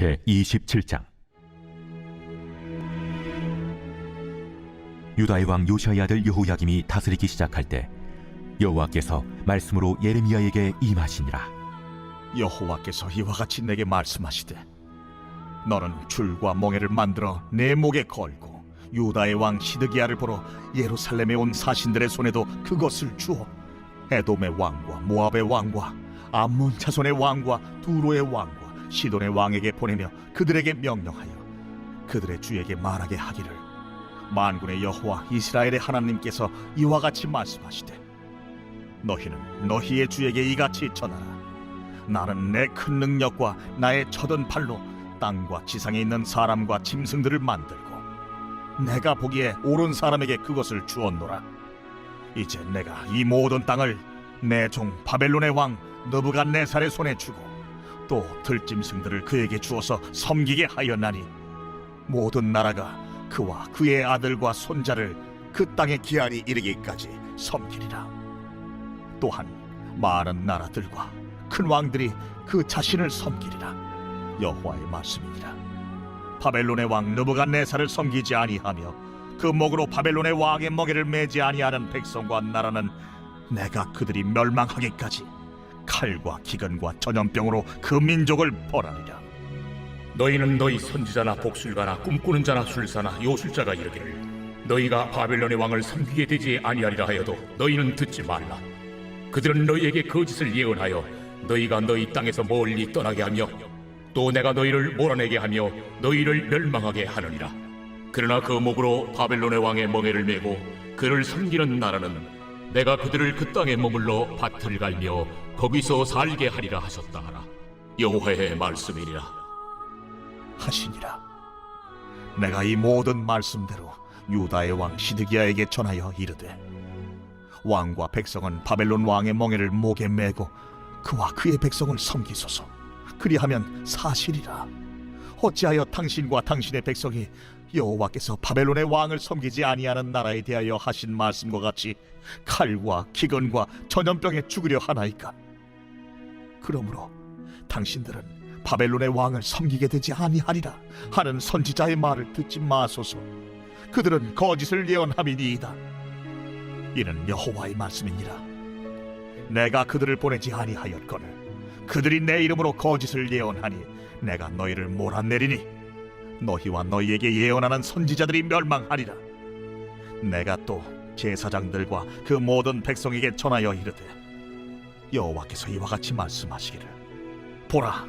제 27장. 유다의 왕 요시아의 아들 여호야김이 다스리기 시작할 때 여호와께서 말씀으로 예레미야에게 임하시니라. 여호와께서 이와 같이 내게 말씀하시되 너는 줄과 멍에를 만들어 내 목에 걸고 유다의 왕 시드기야를 보러 예루살렘에 온 사신들의 손에도 그것을 주어 에돔의 왕과 모압의 왕과 암몬 자손의 왕과 두로의 왕과 시돈의 왕에게 보내며 그들에게 명령하여 그들의 주에게 말하게 하기를 만군의 여호와 이스라엘의 하나님께서 이와 같이 말씀하시되 너희는 너희의 주에게 이같이 전하라 나는 내 큰 능력과 나의 젖은 팔로 땅과 지상에 있는 사람과 짐승들을 만들고 내가 보기에 옳은 사람에게 그것을 주었노라. 이제 내가 이 모든 땅을 내 종 바벨론의 왕 느부갓네살의 손에 주고 또 들짐승들을 그에게 주어서 섬기게 하였나니 모든 나라가 그와 그의 아들과 손자를 그 땅의 기한이 이르기까지 섬기리라. 또한 많은 나라들과 큰 왕들이 그 자신을 섬기리라 여호와의 말씀이니라 바벨론의 왕 느부갓네살을 섬기지 아니하며 그 목으로 바벨론의 왕의 멍에를 매지 아니하는 백성과 나라는 내가 그들이 멸망하기까지 칼과 기근과 전염병으로 그 민족을 벌하리라. 너희는 너희 선지자나 복술가나 꿈꾸는 자나 술사나 요술자가 이르기를 너희가 바벨론의 왕을 섬기게 되지 아니하리라 하여도 너희는 듣지 말라. 그들은 너희에게 거짓을 예언하여 너희가 너희 땅에서 멀리 떠나게 하며 또 내가 너희를 몰아내게 하며 너희를 멸망하게 하느니라. 그러나 그 목으로 바벨론의 왕의 멍에를 메고 그를 섬기는 나라는 내가 그들을 그 땅에 머물러 밭을 갈며 거기서 살게 하리라 하셨다 하라. 여호와의 말씀이니라. 하시니라. 내가 이 모든 말씀대로 유다의 왕 시드기야에게 전하여 이르되 왕과 백성은 바벨론 왕의 멍에를 목에 메고 그와 그의 백성을 섬기소서. 그리하면 사실이라. 어찌하여 당신과 당신의 백성이 여호와께서 바벨론의 왕을 섬기지 아니하는 나라에 대하여 하신 말씀과 같이 칼과 기근과 전염병에 죽으려 하나이까? 그러므로 당신들은 바벨론의 왕을 섬기게 되지 아니하리라 하는 선지자의 말을 듣지 마소서. 그들은 거짓을 예언함이니이다. 이는 여호와의 말씀이니라. 내가 그들을 보내지 아니하였거늘 그들이 내 이름으로 거짓을 예언하니 내가 너희를 몰아내리니 너희와 너희에게 예언하는 선지자들이 멸망하리라. 내가 또 제사장들과 그 모든 백성에게 전하여 이르되 여호와께서 이와 같이 말씀하시기를 보라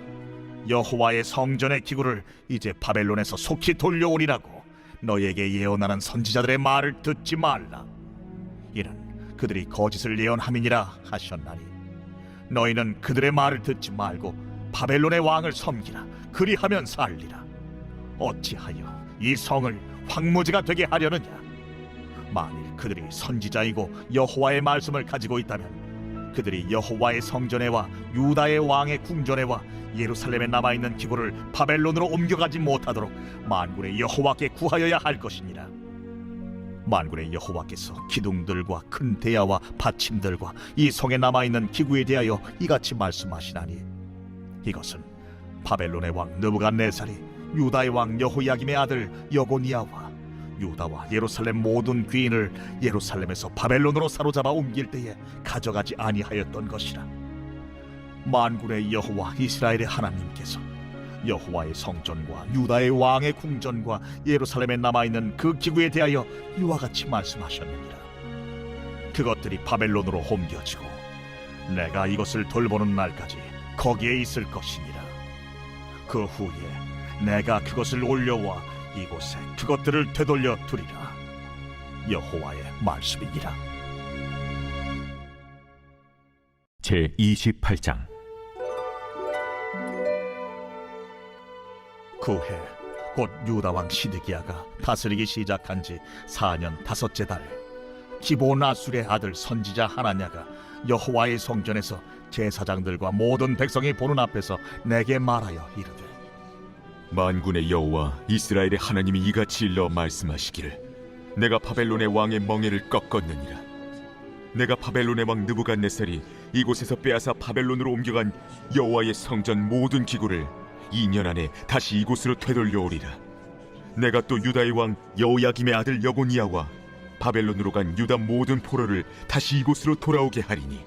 여호와의 성전의 기구를 이제 바벨론에서 속히 돌려오리라고 너희에게 예언하는 선지자들의 말을 듣지 말라. 이는 그들이 거짓을 예언함이니라 하셨나니 너희는 그들의 말을 듣지 말고 바벨론의 왕을 섬기라 그리하면 살리라 어찌하여 이 성을 황무지가 되게 하려느냐 만일 그들이 선지자이고 여호와의 말씀을 가지고 있다면 그들이 여호와의 성전에와 유다의 왕의 궁전에와 예루살렘에 남아 있는 기구를 바벨론으로 옮겨가지 못하도록 만군의 여호와께 구하여야 할 것이니라. 만군의 여호와께서 기둥들과 큰 대야와 받침들과 이 성에 남아 있는 기구에 대하여 이같이 말씀하시나니 이것은 바벨론의 왕 느부갓네살이 유다의 왕 여호야김의 아들 여고니아와 유다와 예루살렘 모든 귀인을 예루살렘에서 바벨론으로 사로잡아 옮길 때에 가져가지 아니하였던 것이라. 만군의 여호와 이스라엘의 하나님께서 여호와의 성전과 유다의 왕의 궁전과 예루살렘에 남아 있는 그 기구에 대하여 이와 같이 말씀하셨느니라. 그것들이 바벨론으로 옮겨지고 내가 이것을 돌보는 날까지 거기에 있을 것이니라. 그 후에 내가 그것을 올려와 이곳에 그것들을 되돌려 두리라. 여호와의 말씀이니라. 제 28장. 그해 곧 유다 왕 시드기야가 다스리기 시작한 지 4년 다섯째 달. 기보나술의 아들 선지자 하나냐가 여호와의 성전에서 제사장들과 모든 백성이 보는 앞에서 내게 말하여 이르되 만군의 여호와 이스라엘의 하나님이 이같이 일러 말씀하시기를 내가 바벨론의 왕의 멍에를 꺾었느니라 내가 바벨론의 왕 느부갓네살이 이곳에서 빼앗아 바벨론으로 옮겨간 여호와의 성전 모든 기구를 2년 안에 다시 이곳으로 되돌려오리라. 내가 또 유다의 왕 여호야김의 아들 여고니아와 바벨론으로 간 유다 모든 포로를 다시 이곳으로 돌아오게 하리니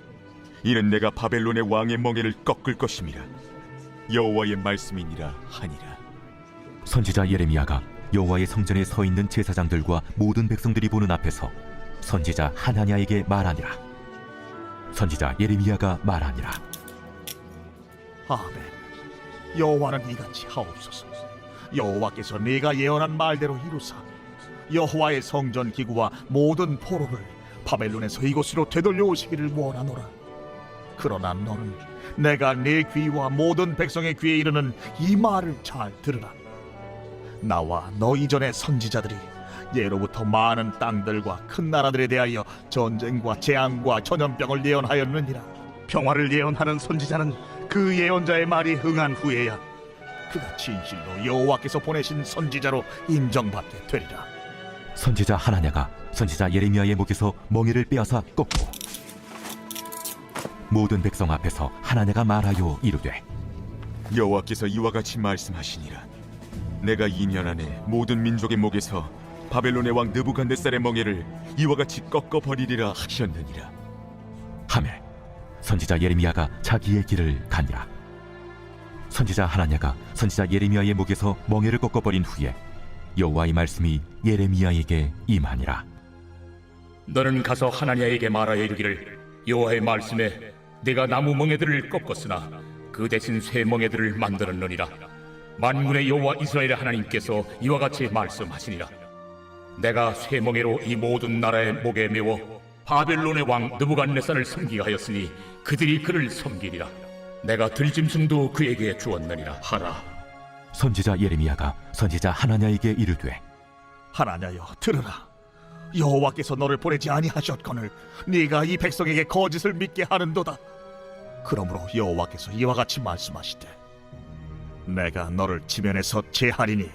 이는 내가 바벨론의 왕의 멍에를 꺾을 것임이라. 여호와의 말씀이니라 하니라. 선지자 예레미야가 여호와의 성전에 서 있는 제사장들과 모든 백성들이 보는 앞에서 선지자 하나냐에게 말하니라. 선지자 예레미야가 말하니라. 아멘. 여호와는 이같이 하옵소서. 여호와께서 네가 예언한 말대로 이루사 여호와의 성전 기구와 모든 포로를 바벨론에서 이곳으로 되돌려 오시기를 원하노라. 그러나 너는 내가 네 귀와 모든 백성의 귀에 이르는 이 말을 잘 들으라. 나와 너 이전의 선지자들이 예로부터 많은 땅들과 큰 나라들에 대하여 전쟁과 재앙과 전염병을 예언하였느니라. 평화를 예언하는 선지자는 그 예언자의 말이 응한 후에야 그가 진실로 여호와께서 보내신 선지자로 인정받게 되리라. 선지자 하나냐가 선지자 예레미야의 목에서 멍에를 빼앗아 꺾고 모든 백성 앞에서 하나냐가 말하여 이르되 여호와께서 이와 같이 말씀하시니라. 내가 2년 안에 모든 민족의 목에서 바벨론의 왕 느부갓네살의 멍에를 이와 같이 꺾어 버리리라 하셨느니라. 하매 선지자 예레미야가 자기의 길을 가니라. 선지자 하나냐가 선지자 예레미야의 목에서 멍에를 꺾어 버린 후에 여호와의 말씀이 예레미야에게 임하니라. 너는 가서 하나냐에게 말하여 이르기를 여호와의 말씀에 내가 나무 멍에들을 꺾었으나 그 대신 새 멍에들을 만들었느니라 만군의 여호와 이스라엘의 하나님께서 이와 같이 말씀하시니라 내가 새 멍에로 이 모든 나라의 목에 메워 바벨론의 왕 느부갓네살을 섬기게 하였으니 그들이 그를 섬기리라 내가 들짐승도 그에게 주었느니라 하라 선지자 예레미야가 선지자 하나냐에게 이르되 하나냐여 들으라. 여호와께서 너를 보내지 아니하셨거늘 네가 이 백성에게 거짓을 믿게 하는도다. 그러므로 여호와께서 이와 같이 말씀하시되 내가 너를 지면에서 제하리니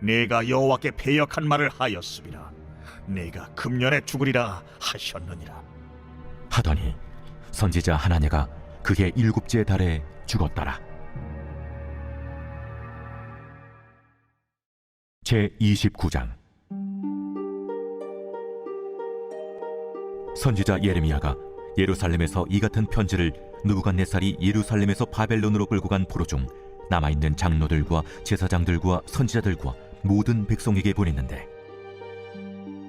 네가 여호와께 배역한 말을 하였음이라 네가 금년에 죽으리라 하셨느니라. 하더니 선지자 하나냐가 그의 일곱째 달에 죽었더라. 제 29장. 선지자 예레미야가 예루살렘에서 이 같은 편지를 누부갓네살이 예루살렘에서 바벨론으로 끌고 간 포로 중 남아 있는 장로들과 제사장들과 선지자들과 모든 백성에게 보냈는데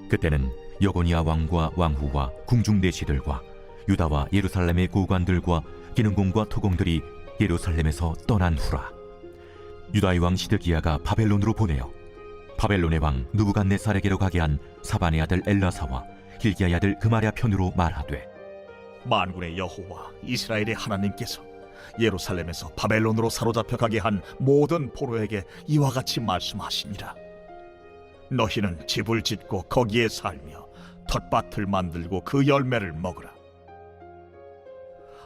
그때는 여고니아 왕과 왕후와 궁중 내시들과 유다와 예루살렘의 고관들과 기능공과 토공들이 예루살렘에서 떠난 후라 유다의 왕 시드기야가 바벨론으로 보내어 바벨론의 왕 누부갓네살에게로 가게 한 사반의 아들 엘라사와 hil기야의 아들 그마랴 편으로 말하되 만군의 여호와 이스라엘의 하나님께서 예루살렘에서 바벨론으로 사로잡혀 가게 한 모든 포로에게 이와 같이 말씀하시니라 너희는 집을 짓고 거기에 살며 텃밭을 만들고 그 열매를 먹으라.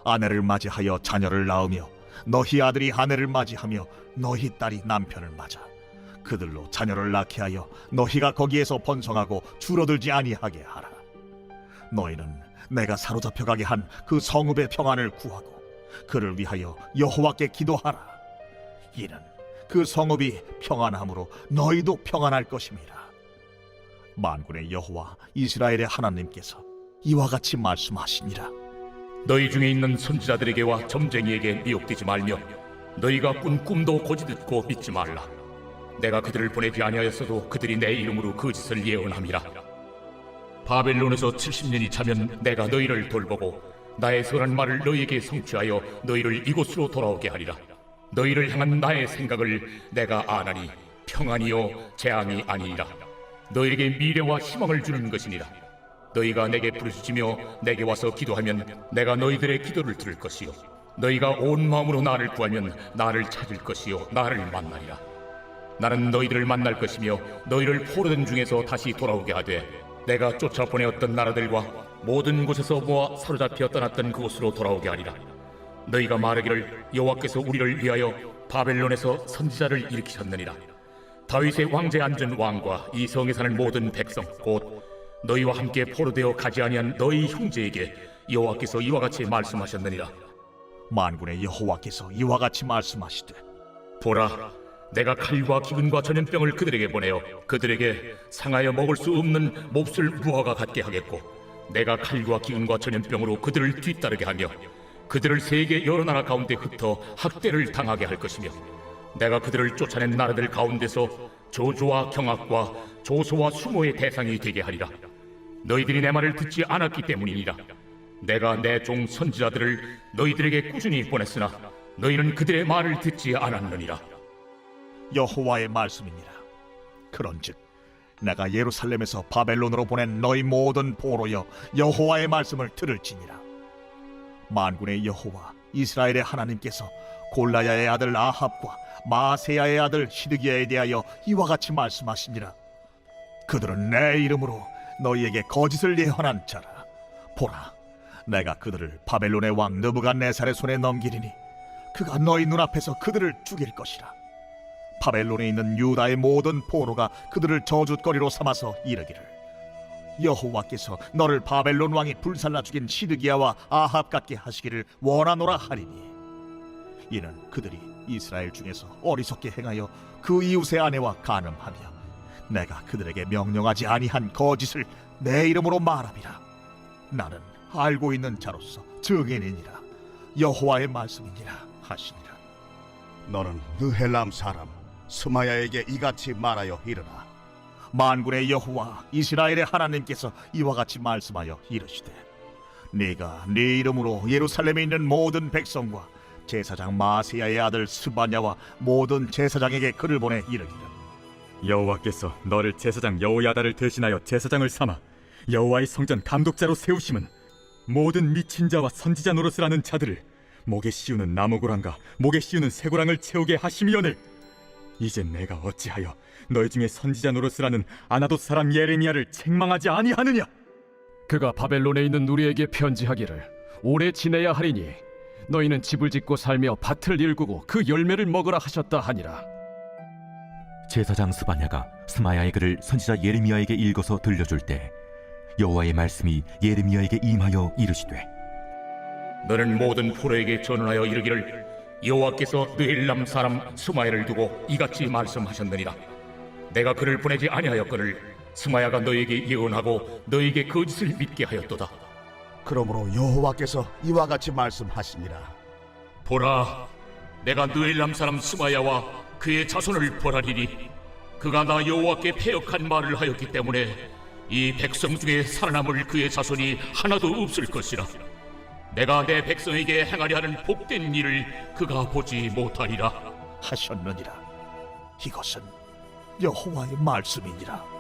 아내를 맞이하여 자녀를 낳으며 너희 아들이 아내를 맞이하며 너희 딸이 남편을 맞아 그들로 자녀를 낳게 하여 너희가 거기에서 번성하고 줄어들지 아니하게 하라. 너희는 내가 사로잡혀 가게 한 그 성읍의 평안을 구하고 그를 위하여 여호와께 기도하라. 이는 그 성읍이 평안함으로 너희도 평안할 것임이라. 만군의 여호와 이스라엘의 하나님께서 이와 같이 말씀하시니라. 너희 중에 있는 선지자들에게와 점쟁이에게 미혹되지 말며 너희가 꾼 꿈도 고지 듣고 믿지 말라 내가 그들을 보내지 아니하였어도 그들이 내 이름으로 그 짓을 예언함이라 바벨론에서 70년이 차면 내가 너희를 돌보고 나의 선한 말을 너희에게 성취하여 너희를 이곳으로 돌아오게 하리라. 너희를 향한 나의 생각을 내가 아나니 평안이요 재앙이 아니니라. 너희에게 미래와 희망을 주는 것이니라. 너희가 내게 부르짖으며 내게 와서 기도하면 내가 너희들의 기도를 들을 것이요. 너희가 온 마음으로 나를 구하면 나를 찾을 것이요 나를 만나리라. 나는 너희들을 만날 것이며 너희를 포로된 중에서 다시 돌아오게 하되 내가 쫓아 보내었던 나라들과 모든 곳에서 모아 사로잡혀 떠났던 그곳으로 돌아오게 하리라. 너희가 말하기를 여호와께서 우리를 위하여 바벨론에서 선지자를 일으키셨느니라. 다윗의 왕제에 앉은 왕과 이 성에 사는 모든 백성 곧 너희와 함께 포로되어 가지 아니한 너희 형제에게 여호와께서 이와 같이 말씀하셨느니라. 만군의 여호와께서 이와 같이 말씀하시되 보라, 내가 칼과 기근과 전염병을 그들에게 보내어 그들에게 상하여 먹을 수 없는 몹쓸 무화과 같게 하겠고 내가 칼과 기근과 전염병으로 그들을 뒤따르게 하며 그들을 세계 여러 나라 가운데 흩어 학대를 당하게 할 것이며 내가 그들을 쫓아낸 나라들 가운데서 조조와 경악과 조소와 수모의 대상이 되게 하리라. 너희들이 내 말을 듣지 않았기 때문이니라. 내가 내 종 선지자들을 너희들에게 꾸준히 보냈으나 너희는 그들의 말을 듣지 않았느니라. 여호와의 말씀이니라. 그런즉 내가 예루살렘에서 바벨론으로 보낸 너희 모든 보로여 여호와의 말씀을 들을지니라. 만군의 여호와 이스라엘의 하나님께서 골라야의 아들 아합과 마세야의 아들 시드기야에 대하여 이와 같이 말씀하시니라. 그들은 내 이름으로 너희에게 거짓을 예언한 자라. 보라, 내가 그들을 바벨론의 왕 느부갓네살의 손에 넘기리니 그가 너희 눈앞에서 그들을 죽일 것이라. 바벨론에 있는 유다의 모든 포로가 그들을 저주거리로 삼아서 이르기를. 여호와께서 너를 바벨론 왕이 불살라 죽인 시드기야와 아합 같게 하시기를 원하노라 하리니. 이는 그들이 이스라엘 중에서 어리석게 행하여 그 이웃의 아내와 간음하며 내가 그들에게 명령하지 아니한 거짓을 내 이름으로 말함이라 나는 알고 있는 자로서 증인이니라. 여호와의 말씀이니라 하시니라. 너는 느헬람 사람 스마야에게 이같이 말하여 이르라. 만군의 여호와 이스라엘의 하나님께서 이와 같이 말씀하여 이르시되 네가 네 이름으로 예루살렘에 있는 모든 백성과 제사장 마세야의 아들 스바냐와 모든 제사장에게 글을 보내 이르기를. 여호와께서 너를 제사장 여호야다를 대신하여 제사장을 삼아 여호와의 성전 감독자로 세우심은 모든 미친 자와 선지자 노릇을 하는 자들을 목에 씌우는 나무고랑과 목에 씌우는 쇠고랑을 채우게 하심이오늘 이제 내가 어찌하여 너희 중에 선지자 노릇을 하는 아나돗 사람 예레미야를 책망하지 아니하느냐? 그가 바벨론에 있는 우리에게 편지하기를 오래 지내야 하리니 너희는 집을 짓고 살며 밭을 일구고 그 열매를 먹으라 하셨다 하니라. 제사장 스바냐가 스마야의 글을 선지자 예레미야에게 읽어서 들려줄 때 여호와의 말씀이 예레미야에게 임하여 이르시되 너는 모든 포로에게 전언하여 이르기를 여호와께서 느헬람 사람 스마야를 두고 이같이 말씀하셨느니라. 내가 그를 보내지 아니하였거늘 스마야가 너에게 예언하고 너에게 거짓을 믿게 하였도다. 그러므로 여호와께서 이와 같이 말씀하시니라. 보라 내가 느헬람 사람 스마야와 그의 자손을 벌하리니 그가 나 여호와께 패역한 말을 하였기 때문에 이 백성 중에 살아남을 그의 자손이 하나도 없을 것이라 내가 내 백성에게 행하려 하는 복된 일을 그가 보지 못하리라. 하셨느니라. 이것은 여호와의 말씀이니라